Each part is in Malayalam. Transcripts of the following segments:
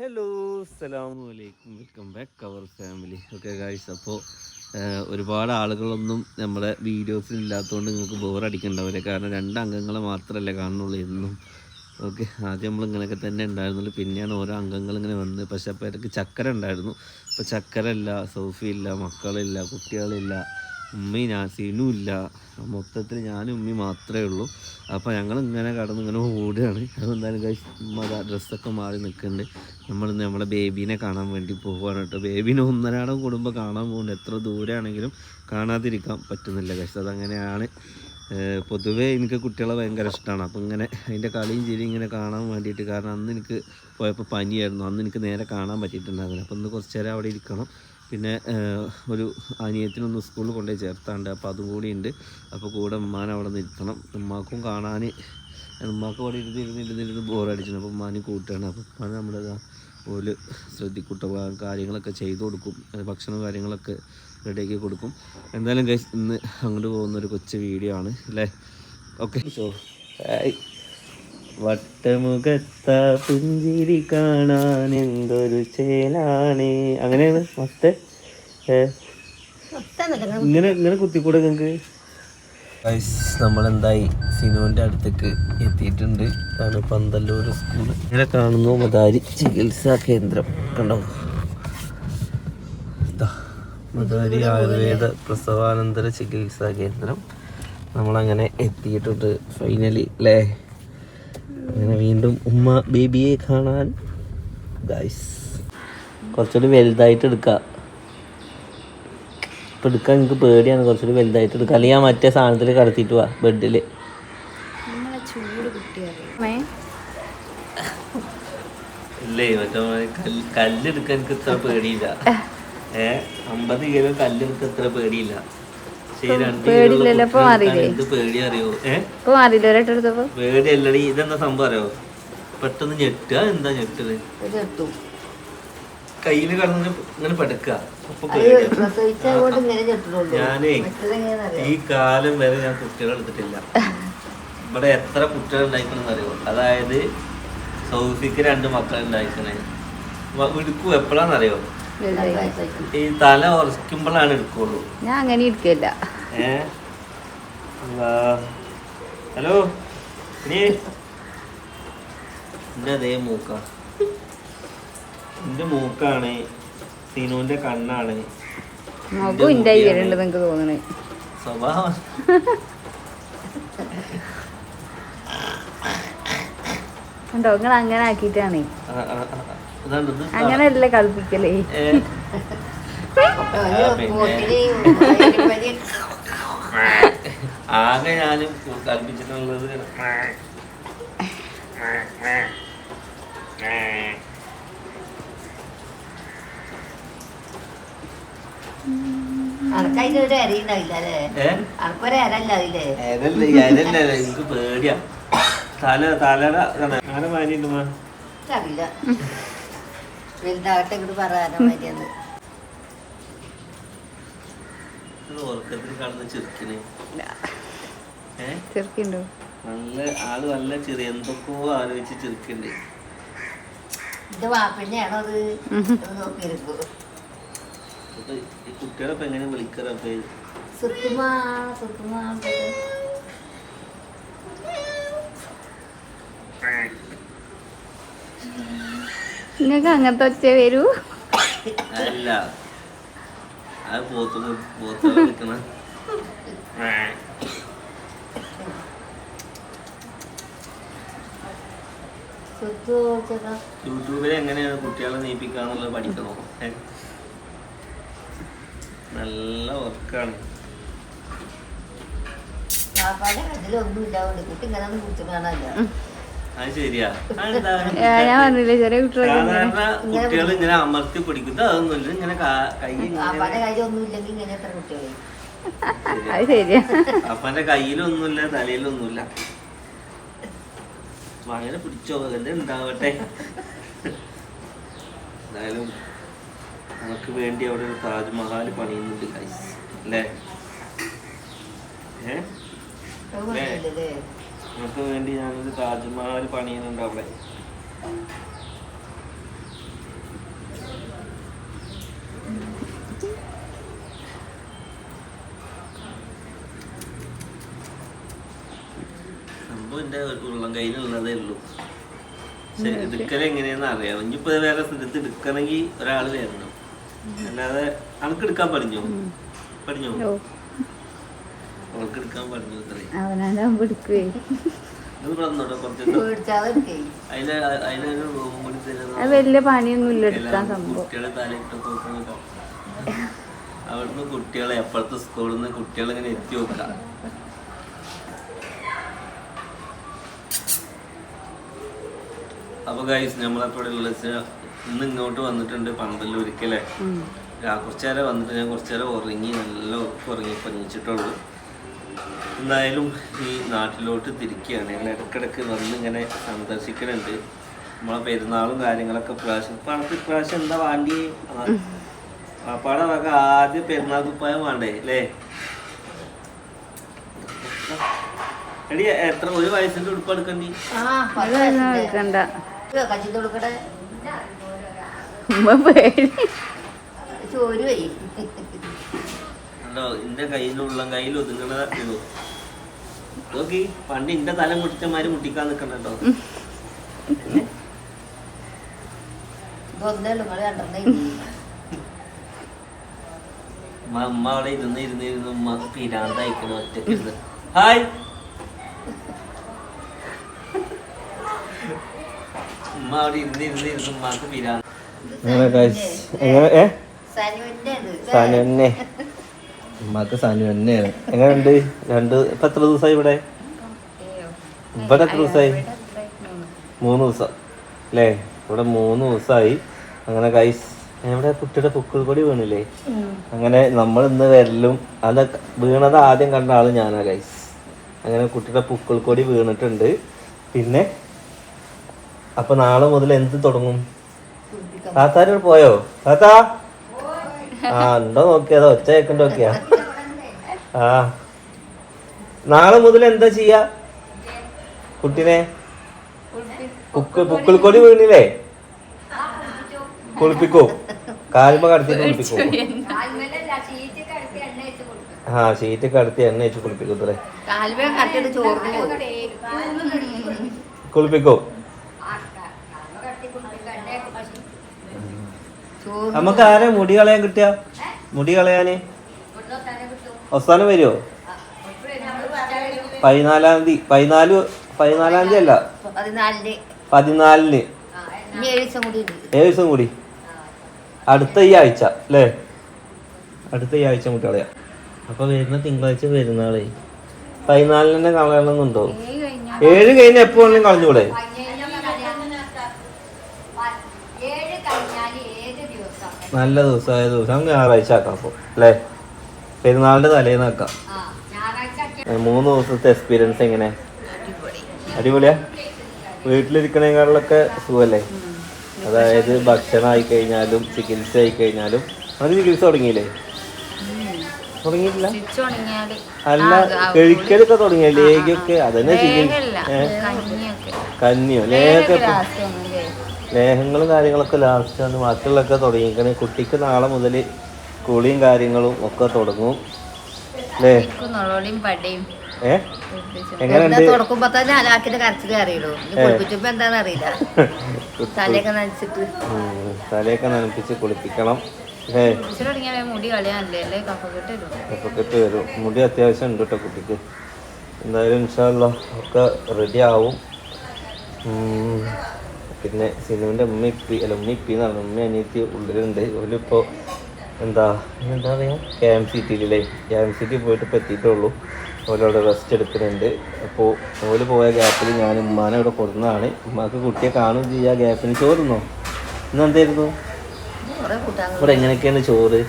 ഹലോ അസ്സലാമു അലൈക്കും. Welcome back cover family okay guys അപ്പോൾ ഒരുപാട് ആളുകളൊന്നും നമ്മുടെ വീഡിയോസിൽ ഇല്ലാത്തതുകൊണ്ട് നിങ്ങൾക്ക് ബോറടിക്കണ്ടാവില്ല കാരണം രണ്ട് അംഗങ്ങളെ മാത്രമല്ലേ കാണുന്നുള്ളൂ എന്നും. ഓക്കെ ആദ്യം നമ്മൾ ഇങ്ങനെയൊക്കെ തന്നെ ഉണ്ടായിരുന്നുള്ളൂ. പിന്നെയാണ് ഓരോ അംഗങ്ങൾ ഇങ്ങനെ വന്നത് പക്ഷേ അപ്പോൾ ഇടയ്ക്ക് ചക്കര ഉണ്ടായിരുന്നു. അപ്പോൾ ചക്കരയില്ല സോഫിയില്ല മക്കളില്ല കുട്ടികളില്ല ഉമ്മയും നാസീനും സീനും ഇല്ല. മൊത്തത്തിൽ ഞാനും ഉമ്മയും മാത്രമേ ഉള്ളൂ. അപ്പോൾ ഞങ്ങൾ ഇങ്ങനെ കടന്ന് ഇങ്ങനെ ഓടുകയാണ് അതെന്തായാലും കഴിച്ച് ഡ്രസ്സൊക്കെ മാറി നിൽക്കുന്നുണ്ട്. നമ്മൾ നമ്മുടെ ബേബീനെ കാണാൻ വേണ്ടി പോവുകയാണ് കേട്ടോ. ബേബീനെ ഒന്നരാടം കൂടുമ്പോൾ കാണാൻ പോകുന്നുണ്ട് എത്ര ദൂരെയാണെങ്കിലും കാണാതിരിക്കാൻ പറ്റുന്നില്ല കഴിച്ച് അതങ്ങനെയാണ്. പൊതുവേ എനിക്ക് കുട്ടികളെ ഭയങ്കര ഇഷ്ടമാണ് അപ്പോൾ ഇങ്ങനെ അതിന്റെ കളിയും ചിരിയും ഇങ്ങനെ കാണാൻ വേണ്ടിയിട്ട് കാരണം അന്ന് എനിക്ക് പോയപ്പോൾ പനിയായിരുന്നു. അന്ന് എനിക്ക് നേരെ കാണാൻ പറ്റിയിട്ടുണ്ടായിരുന്നില്ല. അപ്പോൾ ഇന്ന് കുറച്ച് നേരം അവിടെ ഇരിക്കണം. പിന്നെ ഒരു അനിയത്തിനൊന്ന് സ്കൂളിൽ കൊണ്ടുപോയി ചേർത്താണ്ട്. അപ്പോൾ അതും കൂടി ഉണ്ട് അപ്പോൾ കൂടെ ഉമ്മാൻ അവിടെ നിർത്തണം ഉമ്മാക്കും കാണാൻ ഉമ്മാക്ക് അവിടെ ഇരുന്ന് ഇരുന്ന് ഇരുന്ന് ഇരുന്ന് ബോറടിച്ചു അപ്പോൾ ഉമ്മാനെ കൂട്ടുകയാണ് അപ്പോൾ ഉമ്മാൻ നമ്മുടെ ഓൽ ശ്രദ്ധിക്കൂട്ട. കാര്യങ്ങളൊക്കെ ചെയ്തു കൊടുക്കും. ഭക്ഷണവും കാര്യങ്ങളൊക്കെ റെഡിയാക്കി കൊടുക്കും. എന്തായാലും ഇന്ന് അങ്ങോട്ട് പോകുന്ന ഒരു കൊച്ചു വീഡിയോ ആണ്. അല്ലേ? ഓക്കെ. ഹായ് വട്ടമുഖത്ത പുഞ്ചിരി കാണാൻ എന്തൊരു ചേലാണ്. അങ്ങനെയാണ് മൊത്തം ഇങ്ങനെ ഇങ്ങനെ കുത്തിക്കൂടെ നിങ്ങൾക്ക്? നമ്മളെന്തായി? സിനുവിന്റെ അടുത്തേക്ക് എത്തിയിട്ടുണ്ട്. ആണ് പന്തല്ലൂർ സ്കൂൾ. ഇങ്ങനെ കാണുന്നു മദാരി ചികിത്സാ കേന്ദ്രം. കണ്ടോ? മദാരി ആയുർവേദ പ്രസവാനന്തര ചികിത്സാ കേന്ദ്രം. നമ്മളങ്ങനെ എത്തിയിട്ടുണ്ട്. ഫൈനലി അല്ലേ അങ്ങനെ വീണ്ടും ഉമ്മ ബേബിയെ കാണാൻ. ഗൈസ് കുറച്ചുകൂടി വലുതായിട്ട് എടുക്കാം. ഇപ്പം എടുക്കാൻ എനിക്ക് പേടിയാണ് കുറച്ചുകൂടി വലുതായിട്ട് എടുക്കുക അല്ലെങ്കിൽ ഞാൻ മറ്റേ സാധനത്തിൽ കടത്തിയിട്ട് പോവാ ബെഡിൽ ഇല്ലേ മറ്റേ കല്ലെടുക്കാൻ എനിക്ക് ഇത്ര പേടിയില്ല. ഏഹ് അമ്പത് കിലോ കല്ലെടുക്കാൻ ഇത്ര പേടിയില്ല. പേടി അറിയോ? ഏ? ഇപ്പൊ മാറിയില്ല? ഒരെട്ടെടുത്തപ്പോ പേടിയല്ലടി ഇതെന്താ സംഭവം അറിയോ? പെട്ടെന്ന് ഞെട്ടുക എന്താ ഞെട്ടത് കയ്യിൽ കടന്ന് ഇങ്ങനെ പടുക്കുക. ഞാനേ ഈ കാലം വരെ ഞാൻ കുട്ടികളെ എടുത്തിട്ടില്ല. ഇവിടെ എത്ര കുട്ടികൾ ഉണ്ടായിക്കണെന്ന് അറിയോ? അതായത് സൗഫിക്ക് രണ്ട് മക്കൾ ഉണ്ടായിക്കണേ. എടുക്കൂ എപ്പോഴാന്നറിയോ ഈ തല ഉറക്കുമ്പോഴാണ് എടുക്കുള്ളൂ. ഞാൻ അങ്ങനെ ഇരിക്കില്ല. ഹലോ? എന്റെ അതേ മൂക്ക. എന്റെ മൂക്കാണ്. സിനുവിന്റെ കണ്ണാണ്. നിങ്ങക്ക് തോന്നണേ. സ്വഭാവം. നിങ്ങൾ അങ്ങനെ ആക്കിയിട്ടാണ്. അങ്ങനെയല്ലേ കളിപ്പിക്കലേ ആകെ ഞാനും കൽപ്പിച്ചിട്ടുള്ളത് എനിക്ക് പേടിയാ. തല തലടെ അങ്ങനെ മാനിണ്ട് മാ അറിയില്ല വലുതാകട്ടെ ഇങ്ങോട്ട് ചെറുക്കിന്. ഏ? ചെറുക്കുണ്ടോ? നല്ല ആൾ നല്ല ചെറിയ എന്തൊക്കെയോ ആലോചിച്ച് ചെറുക്കുണ്ട്. ഇത് വാപ്പിന്നെയാണോ അത്? നോക്കിയിരിക്കൂ. കുട്ടികളെ എങ്ങനെ വിളിക്കാറപ്പേ സുത്തുമാ സുത്തുമാ. നിങ്ങൾക്ക് അങ്ങനത്തെ ഒച്ച വരൂ. അല്ല. അത് പോത്ത് പോത്ത വിളിക്കണ. യൂട്യൂബിൽ എങ്ങനെയാണ് കുട്ടികളെ നീപ്പിക്കാന്നുള്ളത് പഠിക്കണോ നല്ല വർക്കാണ്. പാപ്പാടെ അതിലൊന്നും ഇല്ലാതെ കുട്ടി ഇങ്ങനെ കുറിച്ച് കാണാനില്ല. ഞാൻ പറഞ്ഞില്ലേ ചെറിയ കുട്ടികളൊക്കെ. കുട്ടികൾ ഇങ്ങനെ അമർത്തി പിടിക്കുന്നത് അതൊന്നുമില്ല. ഇങ്ങനെ കാ- അത് ശരിയാ. അപ്പന്റെ കയ്യിലൊന്നുമില്ല തലയിലൊന്നുമില്ല. അങ്ങനെ പിടിച്ചോ? അതെ ഉണ്ടാവട്ടെ? എന്തായാലും നമുക്ക് വേണ്ടി അവിടെ ഒരു താജ്മഹൽ പണിയുന്നുണ്ട് ഗൈസ് അല്ലേ? ഏ? നിങ്ങൾക്ക് വേണ്ടി ഞാനൊരു താജ്മഹൽ പണിയുന്നുണ്ട് അവിടെ. സംഭവം എന്റെ ഉള്ളം കയ്യിലുള്ളതേ ഉള്ളൂ. ശരി എടുക്കൽ എങ്ങനെയാന്ന് അറിയാം. ഇനിയിപ്പോ വേറെ സ്ഥലത്ത് എടുക്കണമെങ്കിൽ ഒരാൾ വരണം. അല്ലാതെ അനക്ക് എടുക്കാൻ പഠിഞ്ഞോ പഠിഞ്ഞോ അത്രേ അവനാകുമ്പോ എടുക്കുവേ അത് വലിയ പണിയൊന്നും ഇല്ല എടുക്കാൻ സംഭവം. കുട്ടികളെ അവിടുന്ന് എപ്പോഴത്തെ സ്കൂളിൽ നിന്ന് കുട്ടികളെ ഇങ്ങനെ എത്തി നോക്കാം അപ്പൊ ഗൈസ് നമ്മളെപ്പോഴും ഉള്ള ഇന്ന് ഇങ്ങോട്ട് വന്നിട്ടുണ്ട് പന്തല്ലൂരിക്കല്ലേ ഒരിക്കലേ കുറച്ചു നേരം വന്നിട്ട് ഞാൻ കുറച്ചു നേരം ഉറങ്ങി നല്ല ഉറക്കം ഉറങ്ങി പണിച്ചിട്ടുള്ളൂ എന്തായാലും ഈ നാട്ടിലോട്ട് തിരിക്കുകയാണ്. ഞങ്ങൾ ഇടയ്ക്കിടയ്ക്ക് വന്നിങ്ങനെ സന്ദർശിക്കുന്നുണ്ട് നമ്മളെ പെരുന്നാളും കാര്യങ്ങളൊക്കെ പ്രാവശ്യം. ഇപ്പം അടുത്ത പ്രാവശ്യം എന്താ വാണ്ടി? പാപ്പാടെ വക ആദ്യം പെരുന്നാൾ കുപ്പായം വേണ്ടേ അല്ലേ? എടി എത്ര ഒരു വയസ്സിന്റെ ഉടുപ്പ് എടുക്കണ്ടി? പത്ത് ഉണ്ടോ? എന്റെ കയ്യിലുള്ള കയ്യിൽ ഒതുങ്ങണ നോക്കി പണ്ട് എന്റെ തല മുട്ടിച്ചമാര് മുട്ടിക്കാൻ നിക്കണ്ട കേട്ടോ. ഉമ്മ അവിടെ ഇരുന്ന് ഇരുന്ന് ഇരുന്ന് ഉമ്മ പിരാന്തായിക്കണ ഒറ്റയ്ക്ക് ഹായ്. ഉമ്മ അവിടെ ഇരുന്ന് ഇരുന്ന് ഇരുന്ന് ഉമ്മാക്ക് പിരാന്ത. സനുവിന്റെ ഉണ്ട് തന്നെ ഉമ്മാക്ക് സാനു തന്നെയാണ്. എങ്ങനെയുണ്ട്? രണ്ട് ഇപ്പൊ എത്ര ദിവസമായി ഇവിടെ? ഇവിടെ എത്ര ദിവസമായി മൂന്ന് ദിവസം. അല്ലേ ഇവിടെ മൂന്ന് ദിവസമായി അങ്ങനെ കൈസ് എവിടെ? കുട്ടിയുടെ പുക്കിൾ കൊടി വീണില്ലേ? അങ്ങനെ നമ്മൾ ഇന്ന് വരലും അത് വീണത് ആദ്യം കണ്ട ആൾ ഞാനാ കൈസ് അങ്ങനെ കുട്ടിയുടെ പുക്കിൾ കൊടി വീണിട്ടുണ്ട്. പിന്നെ അപ്പൊ നാളെ മുതൽ എന്ത് തുടങ്ങും? താത്താരോട് പോയോ? താത്താ? ആ ഉണ്ടോ നോക്കിയത് ഒച്ച കേക്കണ്ടോ നോക്കിയാ. ആ. നാളെ മുതൽ എന്താ ചെയ്യാ? കുട്ടിനെ? പുക്ക് പുക്കിൾ കൊടി വീണില്ലേ? കുളിപ്പിക്കോ. കാൽമ കടത്തിട്ട് കുളിപ്പിക്കോ. ആ ഷീറ്റ് കടത്തി എണ്ണ വെച്ച് പോകും കുളിപ്പിക്കോ. നമുക്ക് ആരെ മുടി കളയാൻ കിട്ടിയ? മുടി കളയാന്? അവസാനം വരുമോ പതിനാലാം തീയതി. പതിനാല് പതിനാലാം തീയതി അല്ല. പതിനാലിന്. ഏഴ് ദിവസം കൂടി ഏഴ് ദിവസം കൂടി. അടുത്ത ഈ ആഴ്ച അല്ലേ? അടുത്ത ഈ ആഴ്ച മുടി കളയാം. അപ്പൊ വരുന്ന തിങ്കളാഴ്ച പെരുന്നാളേ. പതിനാലിന് തന്നെ കളയണമെന്നുണ്ടോ? ഏഴ് കഴിഞ്ഞ എപ്പോ വേണമെങ്കിലും കളഞ്ഞൂടെ നല്ല ദിവസമായ ദിവസം. നമുക്ക് ഞായറാഴ്ച ആക്കാം അപ്പൊ. അല്ലേ? പെരുന്നാളിന്റെ തലേന്ന് ആക്കാം. മൂന്ന് ദിവസത്തെ എക്സ്പീരിയൻസ് എങ്ങനെ? അടിപൊളിയാ? വീട്ടിലിരിക്കണേക്കാളിലൊക്കെ സുഖല്ലേ? അതായത് ഭക്ഷണം ആയി കഴിഞ്ഞാലും ചികിത്സ ആയി കഴിഞ്ഞാലും. അത് ചികിത്സ തുടങ്ങിയില്ലേ? തുടങ്ങിയിട്ടില്ല? അല്ല കഴിക്കലൊക്കെ തുടങ്ങിയ ലേഖയൊക്കെ അതന്നെ ചികിത്സ. കഞ്ഞിയോ? ലേഹൊക്കെ ഒന്നുമില്ലേ കാര്യങ്ങളൊക്കെ ലാസ്റ്റ് ആണ്. ബാക്കിയുള്ളതൊക്കെ തുടങ്ങിയിരിക്കണേ കുട്ടിക്ക് നാളെ മുതൽ കുളിയും കാര്യങ്ങളും ഒക്കെ തുടങ്ങും. അല്ലേ? നുളോളിയും പടയും. ഏ? എങ്ങനെയുണ്ട് എന്നാ തുറക്കുമ്പോ തന്നെ അലാക്കിന്റെ കരച്ചിൽ അറിയുള്ളൂ. കുളിപ്പിച്ചപ്പോ എന്താന്ന് അറിയില്ല. തലയൊക്കെ നനച്ചിട്ട്. തലയൊക്കെ നനപ്പിച്ച് കുളിപ്പിക്കണം. കഫക്കെട്ട് വരും. മുടി അത്യാവശ്യം ഉണ്ട് കേട്ടോ കുട്ടിക്ക്. എന്തായാലും ഇൻഷാല്ല ഒക്കെ റെഡി ആവും. പിന്നെ സിനുവിന്റെ ഉമ്മ ഇപ്പി അല്ല ഉമ്മ ഇപ്പി എന്നാണ്. ഉമ്മ അനിയത്തി ഉള്ളിലുണ്ട്. ഓലിപ്പോൾ എന്താ എന്താ പറയുക കെ എം സി ടിയിലേ കെ എം സി ടി പോയിട്ട് ഇപ്പോൾ എത്തിയിട്ടുള്ളൂ. ഓരോടെ റെസ്റ്റ് എടുക്കുന്നുണ്ട്. അപ്പോൾ ഓൽ പോയ ഗ്യാപ്പിൽ ഞാൻ ഉമ്മാനെ ഇവിടെ കൊടുന്നതാണ് ഉമ്മാക്ക് കുട്ടിയെ കാണുകയും ചെയ്യുക ഗ്യാപ്പിന് ചോറുന്നോ ഇന്ന് എന്തായിരുന്നു? ഇവിടെ എങ്ങനെയൊക്കെയാണ് ചോറ്?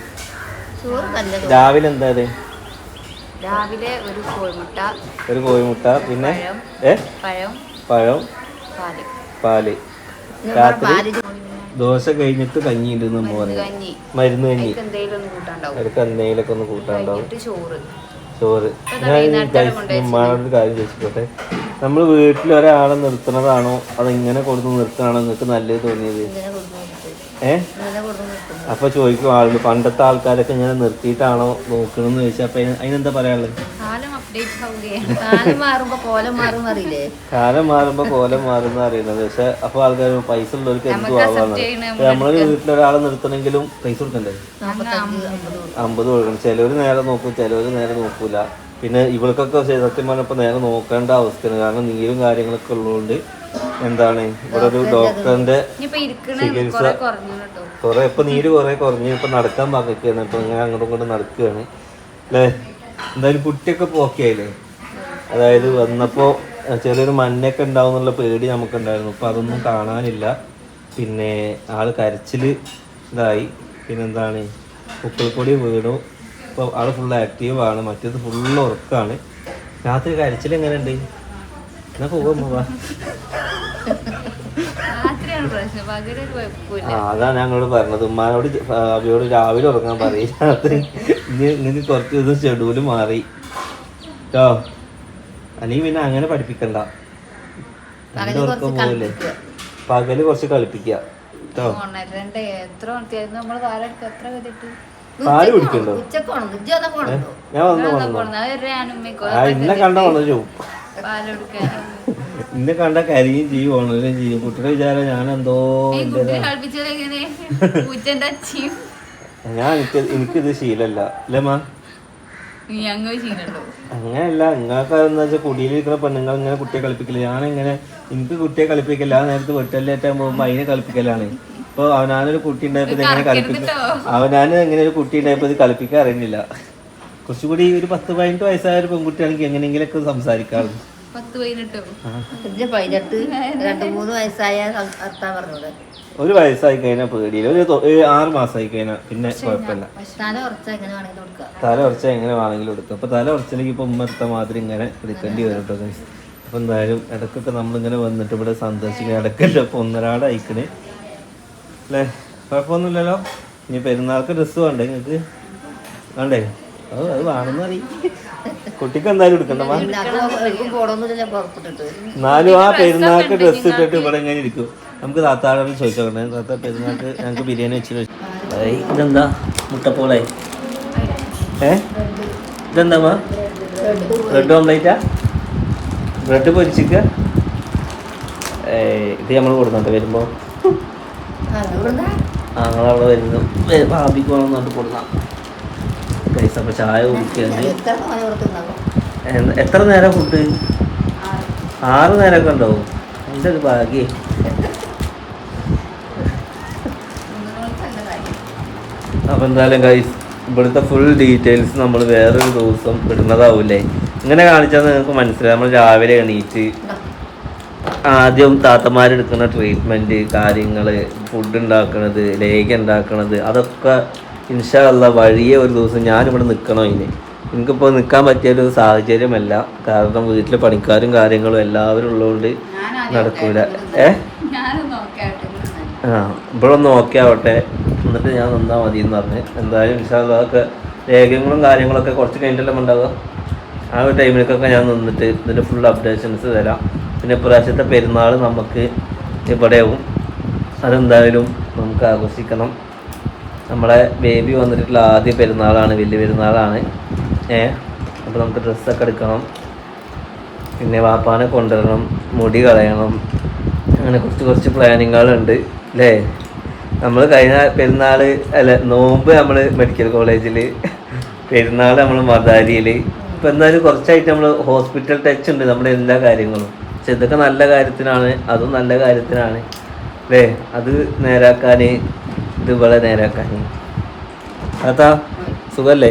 ചോറ് നല്ല ചോറ്. രാവിലെ എന്താണ് രാവിലെ ഒരു കോഴിമുട്ട ഒരു കോഴിമുട്ട പിന്നെ? പഴം. പഴം പാൽ. രാത്രി ദോശ കഴിഞ്ഞിട്ട് കഞ്ഞി ഇടുന്ന കഞ്ഞി. മരുന്ന് കഞ്ഞി. അവർക്ക് എന്തെങ്കിലുമൊക്കെ ഒന്ന് കൂട്ടാണ്ടാവും. ചോറ്. ഞാൻ ഉമ്മാനോട് കാര്യം ചോദിച്ചോട്ടെ നമ്മൾ വീട്ടിൽ ഒരാളെ നിർത്തണതാണോ അതെങ്ങനെ കൊടുത്ത് നിർത്തണോ നിങ്ങൾക്ക് നല്ലത് തോന്നിയത്? ഏ? അപ്പൊ ചോദിക്കും ആളുകൾ പണ്ടത്തെ ആൾക്കാരൊക്കെ ഇങ്ങനെ നിർത്തിയിട്ടാണോ നോക്കണമെന്ന് ചോദിച്ചാൽ അപ്പൊ അതിന് അതിനെന്താ പറയാനുള്ളത്? കാലം മാറുമ്പോ കോലം മാറും അറിയില്ലേ കാലം മാറുമ്പോ കോലം മാറുന്ന അറിയുന്നത്. പക്ഷെ അപ്പൊ ആൾക്കാർ പൈസ ഉള്ളവർക്ക് എന്തും ആവാന്ന് നമ്മൾ വീട്ടിലൊരാളെ നിർത്തണമെങ്കിലും പൈസ കൊടുക്കണ്ടേ? അമ്പത് കൊടുക്കും. അമ്പത് കൊടുക്കണം. ചിലവര് നേരെ നോക്കും ചിലവര് നേരെ നോക്കൂല. പിന്നെ ഇവൾക്കൊക്കെ സത്യം പറഞ്ഞപ്പോ നേരെ നോക്കേണ്ട അവസ്ഥയാണ്. കാരണം നീരും കാര്യങ്ങളൊക്കെ ഉള്ളതുകൊണ്ട് എന്താണ്? ഇവിടെ ഒരു ഡോക്ടറിന്റെ ചികിത്സ കുറെ ഇപ്പൊ നീര് കുറെ കുറഞ്ഞു ഇപ്പൊ നടക്കാൻ പാകക്കാണ് ഇപ്പൊ ഇങ്ങനെ അങ്ങോട്ടും ഇങ്ങോട്ടും നടക്കുകയാണ്. അല്ലേ? എന്തായാലും കുട്ടിയൊക്കെ പോക്കിയായില്ലേ? അതായത് വന്നപ്പോൾ ചെറിയൊരു മഞ്ഞൊക്കെ ഉണ്ടാവും എന്നുള്ള പേടി നമുക്കുണ്ടായിരുന്നു. ഇപ്പൊ അതൊന്നും കാണാനില്ല. പിന്നെ ആൾ കരച്ചിൽ ഇതായി. പിന്നെന്താണ്? ഉപ്പിൾപ്പൊടി വീണു. ഇപ്പൊ ആൾ ഫുൾ ആക്റ്റീവ് ആണ്. മറ്റേത് ഫുൾ ഉറക്കാണ്. രാത്രി കരച്ചിൽ എങ്ങനെയുണ്ട്? എന്നാ പോകുമ്പോ വാ. രാത്രിയാണ് പ്രശ്നം. പകരം ഒരു കുഴപ്പമില്ല. ആ അതാണ് ഞങ്ങളോട് പറഞ്ഞത്. ഉമ്മാനോട് അവയോട് രാവിലെ ഉറങ്ങാൻ പറയും രാത്രി ഇനി ഇങ്ങനെ കുറച്ച് ദിവസം ഷെഡ്യൂൽ മാറി. കേട്ടോ അല്ലെങ്കിൽ പിന്നെ അങ്ങനെ പഠിപ്പിക്കണ്ട. ഉറക്കം കളിപ്പിക്കുക. പകൽ കുറച്ച് കളിപ്പിക്കുക. കേട്ടോ പാൽ കുടിക്കണ്ടോ ഞാൻ വന്നു ഇന്നെ കണ്ട വന്നു പാലെടുക്കാൻ ഇന്നെ കണ്ട കരിയും ചെയ്യും ഓണലും ചെയ്യും. കുട്ടിയുടെ വിചാരം ഞാൻ എന്തോ ഞാൻ എനിക്ക് എനിക്കിത് ശീലല്ല. അല്ലേ നീ അങ്ങ് അങ്ങനെയല്ല നിങ്ങൾക്ക് വെച്ചാൽ കുടിയിലിരിക്കുന്ന പെണ്ണുങ്ങൾ ഇങ്ങനെ കുട്ടിയെ കളിപ്പിക്കില്ല ഞാനിങ്ങനെ എനിക്ക് കുട്ടിയെ കളിപ്പിക്കില്ല ആ നേരത്ത് വെട്ടല്ലേറ്റാൻ പോകുമ്പോ അതിനെ കളിപ്പിക്കലാണ്. ഇപ്പൊ അവനാനൊരു കുട്ടി ഉണ്ടായപ്പോ ഇങ്ങനെ എങ്ങനെ കളിപ്പിക്ക അവനാന് എങ്ങനെ ഒരു കുട്ടി ഉണ്ടായപ്പോ ഇത് കളിപ്പിക്കാൻ അറിയുന്നില്ല. കുറച്ചുകൂടി ഒരു പത്ത് പതിനെട്ട് വയസ്സായ ഒരു പെൺകുട്ടിയാണെങ്കിൽ എങ്ങനെയെങ്കിലൊക്കെ സംസാരിക്കാറ് പത്ത് പതിനെട്ടോ. ഇതിന്റെ പതിനെട്ട് രണ്ട് മൂന്ന് വയസ്സായ ഒരു വയസ്സായി കഴിഞ്ഞാൽ പേടിയില്ല. ഒരു ആറ് മാസമായി കഴിഞ്ഞാൽ പിന്നെ കുഴപ്പമില്ല. തല ഉറച്ച എങ്ങനെ വേണമെങ്കിലും എടുക്കാം അപ്പൊ തല ഉറച്ചിലേക്ക് ഇപ്പൊ ഉമ്മ എടുത്ത മാതിരി ഇങ്ങനെ എടുക്കേണ്ടി വരും കേട്ടോ. അപ്പൊ എന്തായാലും ഇടക്കൊക്കെ നമ്മളിങ്ങനെ വന്നിട്ട് ഇവിടെ സന്ദർശിക്കാൻ ഇടക്കല്ല അപ്പൊ ഒന്നരാട് അയക്കണേ അല്ലേ? കുഴപ്പമൊന്നുമില്ലല്ലോ. ഇനി പെരുന്നാൾക്ക് ഡ്രസ്സ് വേണ്ടേ നിങ്ങൾക്ക്? വേണ്ടേ? അത് അത് വേണമെന്ന് അറിയും കുട്ടിക്ക് എന്തായാലും എടുക്കണ്ടമ്മ എന്നാലും ആ പെരുന്നാക്ക് ഡ്രസ്സ് ഇട്ടിട്ട് ഇവിടെ ഇങ്ങനെ ഇരിക്കും. നമുക്ക് താത്താടോട് ചോദിച്ചോക്കണേ താത്ത പെരുന്നാക്ക് ഞങ്ങൾക്ക് ബിരിയാണി വെച്ചിട്ട് ഇതെന്താ? മുട്ടപ്പോളെ. ഏ? ഇതെന്താ ബ്രെഡ് ഓംലേറ്റാ? ബ്രെഡ് പൊരിച്ചിക്ക ഇത് നമ്മൾ കൊടുക്കുന്നുണ്ട് വരുമ്പോൾ ആ ഞങ്ങളവിടെ വരുന്നു. ഭാബിക്ക് വേണമെന്നുണ്ട് കൊടുക്കാം കൈസ് അപ്പോൾ ചായ കുടിക്കുകയാണ്. എത്ര നേരം ഫുഡ്? ആറ് നേരമൊക്കെ ഉണ്ടാവും. എന്റെ ഒരു ഭാഗ്യേ? അപ്പം എന്തായാലും ഗൈസ് ഇവിടുത്തെ ഫുൾ ഡീറ്റെയിൽസ് നമ്മൾ വേറൊരു ദിവസം ഇടുന്നതാവൂലേ ഇങ്ങനെ കാണിച്ചാൽ നിങ്ങൾക്ക് മനസ്സിലായി നമ്മൾ രാവിലെ എണീറ്റ് ആദ്യം താത്തമാരെടുക്കുന്ന ട്രീറ്റ്മെന്റ് കാര്യങ്ങൾ ഫുഡ് ഉണ്ടാക്കുന്നത് ലേഖ ഉണ്ടാക്കുന്നത് അതൊക്കെ ഇൻഷാല്ല വഴിയെ ഒരു ദിവസം ഞാനിവിടെ നിൽക്കണോ ഇനി? എനിക്കിപ്പോൾ നിൽക്കാൻ പറ്റിയൊരു സാഹചര്യമല്ല. കാരണം വീട്ടിൽ പണിക്കാരും കാര്യങ്ങളും എല്ലാവരും ഉള്ളതുകൊണ്ട് നടക്കൂല. ഏ? ആ ഇവിടെ ഒന്ന് ഓക്കെ ആവട്ടെ എന്നിട്ട് ഞാൻ നിന്നാൽ മതി എന്ന് പറഞ്ഞ്. എന്തായാലും ഇൻഷാല്ല അതൊക്കെ രേഖകളും കാര്യങ്ങളൊക്കെ കുറച്ച് കഴിഞ്ഞിട്ടല്ലേ ഉണ്ടാവുക. ആ ഒരു ടൈമിലേക്കൊക്കെ ഞാൻ നിന്നിട്ട് ഇതിന്റെ ഫുൾ അപ്ഡേഷൻസ് തരാം. പിന്നെ പ്രാവശ്യത്തെ പെരുന്നാൾ നമുക്ക് ഇവിടെയാവും. അതെന്തായാലും നമുക്ക് ആഘോഷിക്കണം. നമ്മളെ ബേബി വന്നിട്ടുള്ള ആദ്യ പെരുന്നാളാണ് വലിയ പെരുന്നാളാണ്. ഏ അപ്പോൾ നമുക്ക് ഡ്രസ്സൊക്കെ എടുക്കണം. പിന്നെ വാപ്പാനെ കൊണ്ടുവരണം മുടി കളയണം. അങ്ങനെ കുറച്ച് കുറച്ച് പ്ലാനിങ്ങുകളുണ്ട് അല്ലേ നമ്മൾ കഴിഞ്ഞ പെരുന്നാൾ അല്ല നോമ്പ് നമ്മൾ മെഡിക്കൽ കോളേജിൽ പെരുന്നാൾ നമ്മൾ മദാരിയിൽ ഇപ്പം എന്തായാലും കുറച്ചായിട്ട് നമ്മൾ ഹോസ്പിറ്റൽ ടച്ച് ഉണ്ട് നമ്മുടെ എല്ലാ കാര്യങ്ങളും. പക്ഷെ ഇതൊക്കെ നല്ല കാര്യത്തിനാണ് അതും നല്ല കാര്യത്തിനാണ് അല്ലേ അത് നേരാക്കാൻ ഇത് ഇവിടെ അതാ സുഖല്ലേ?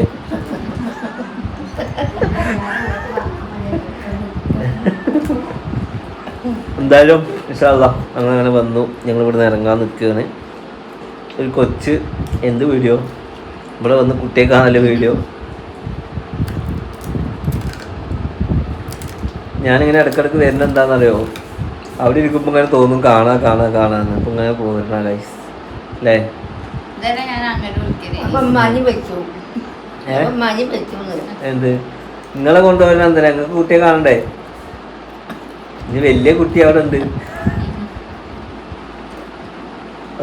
എന്തായാലും ഇഷ്ടമല്ല ഞങ്ങൾ അങ്ങനെ വന്നു. ഞങ്ങൾ ഇവിടെ നിന്ന് ഇറങ്ങാൻ നിൽക്കുകയാണ് ഒരു കൊച്ച് എന്ത് വീഡിയോ? ഇവിടെ വന്ന് കുട്ടിയെ കാണല്ലേ വീഡിയോ? ഞാനിങ്ങനെ ഇടക്കിടക്ക് വരുന്ന എന്താണെന്നറിയോ? അവിടെ ഇരിക്കുമ്പോൾ ഇങ്ങനെ തോന്നും കാണാ കാണാ കാണാന്ന്. അപ്പം ഇങ്ങനെ പോരുന്ന ഗൈസ് അല്ലേ ഞാൻ അപ്പൊ വെച്ചു? അപ്പൊ വെച്ചു എന്ത്? നിങ്ങളെ കൊണ്ടുപോകാൻ എന്താ ഞങ്ങൾക്ക് കുട്ടിയെ കാണണ്ടേ? ഇനി വലിയ കുട്ടി അവിടെ ഉണ്ട്.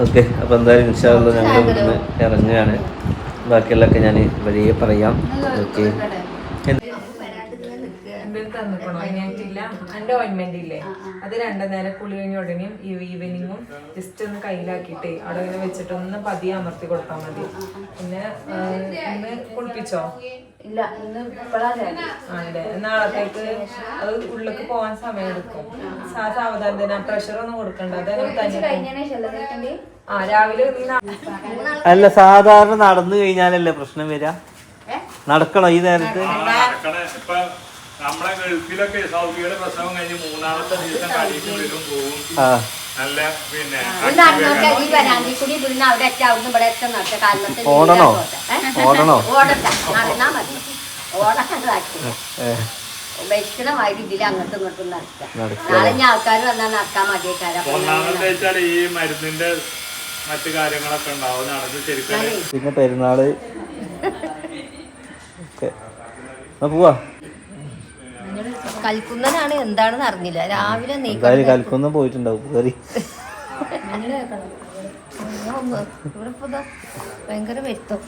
ഓക്കെ അപ്പോൾ എന്തായാലും ഇൻഷാല്ല ഞങ്ങൾ ഇവിടുന്ന് ഇറങ്ങുകയാണ് ബാക്കിയുള്ളതൊക്കെ ഞാൻ വഴിയെ പറയാം. ഓക്കെ. എന്റെ ഓയിൻമെന്റ് ഇല്ലേ? അത് രണ്ടു നേരം കുളി കഴിഞ്ഞ ഉടനെയും ഈവനിങ്ങും ജസ്റ്റ് ഒന്ന് കയ്യിലാക്കിട്ട് അവിടെ ഇങ്ങനെ വെച്ചിട്ട് ഒന്ന് പതിയെ അമർത്തി കൊടുത്താൽ മതി. പിന്നെ ഒന്ന് ഇന്ന് കുളിപ്പിച്ചോ? ഇല്ല ഇന്ന് ഇപ്പോഴാണ് ആണല്ലേ? നാളത്തേക്ക് അത് ഉള്ളിലേക്ക് പോവാൻ സമയം എടുക്കും. സാ- സാവധാനം പ്രഷർ ഒന്നും കൊടുക്കണ്ട. ശേഷം ആ രാവിലെ അല്ല സാധാരണ നടന്നു കഴിഞ്ഞാലല്ലേ പ്രശ്നം വരിക നടക്കണോ ഈ നേരത്ത്? നമ്മളെ ഗൾഫിലൊക്കെ സൗദിയുടെ പ്രസവം കഴിഞ്ഞ് മൂന്നാമത്തെ ദിവസം കളിക്കും വരും പോകും നല്ല പിന്നെ ഓടണോ? ഓടണോ? ഒന്നാമത്തെ ഈ മരുന്നിന്റെ മറ്റു കാര്യങ്ങളൊക്കെ ഉണ്ടാവും. നടന്ന് ശരിക്കും പിന്നെ പെരുന്നാൾ. പോവാ. കൽക്കുന്നനാണ് എന്താണെന്ന് അറിഞ്ഞില്ല. രാവിലെ കൽക്കുന്ന കൽക്കൊന്നും പോയിട്ടുണ്ടാവും കയറി ഭയങ്കര വരുത്തം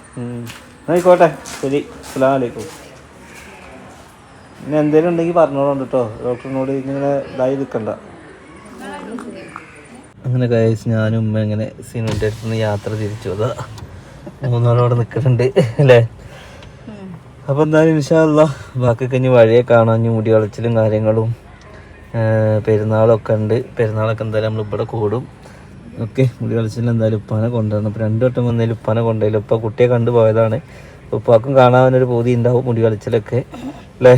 ആയിക്കോട്ടെ. ശരി. അസ്സലാമു അലൈക്കും. പിന്നെ എന്തേലും ഉണ്ടെങ്കിൽ പറഞ്ഞോളൂ കേട്ടോ. ഡോക്ടറിനോട് ഇങ്ങനെ ഇതായി നിൽക്കണ്ട. അങ്ങനെ കഴിച്ച് ഞാനും ഉമ്മ ഇങ്ങനെ സിനുവിന്റെ അടുത്ത് നിന്ന് യാത്ര തിരിച്ചു. അതാ മൂന്നാളോടെ നിൽക്കുന്നുണ്ട്. അല്ലേ? അപ്പോൾ എന്തായാലും ഇൻഷാല്ല ബാക്കി കഴിഞ്ഞ് വഴിയെ കാണാൻ മുടി വളച്ചിലും കാര്യങ്ങളും പെരുന്നാളൊക്കെ ഉണ്ട്. പെരുന്നാളൊക്കെ എന്തായാലും നമ്മൾ ഇവിടെ കൂടും. ഓക്കെ മുടി കളിച്ചില്ല എന്തായാലും ഉപ്പാനെ കൊണ്ടുവരണം. അപ്പോൾ രണ്ടു വട്ടം വന്നതിൽ ഉപ്പാനെ കൊണ്ടുപോയില്ല? ഉപ്പ കുട്ടിയെ കണ്ടു പോയതാണ്. ഉപ്പാക്കും കാണാനൊരു പൂതി ഉണ്ടാവും മുടി കളിച്ചിലൊക്കെ അല്ലേ?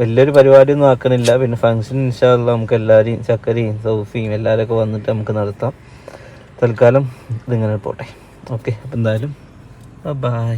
വലിയൊരു പരിപാടിയൊന്നും ആക്കണില്ല. പിന്നെ ഫംഗ്ഷൻ ഇൻഷാല്ല നമുക്ക് എല്ലാവരെയും ചക്കരയും സൗഫിയും എല്ലാവരൊക്കെ വന്നിട്ട് നമുക്ക് നടത്താം. തൽക്കാലം ഇതിങ്ങനെ പോട്ടെ. ഓക്കെ അപ്പം എന്തായാലും ബൈ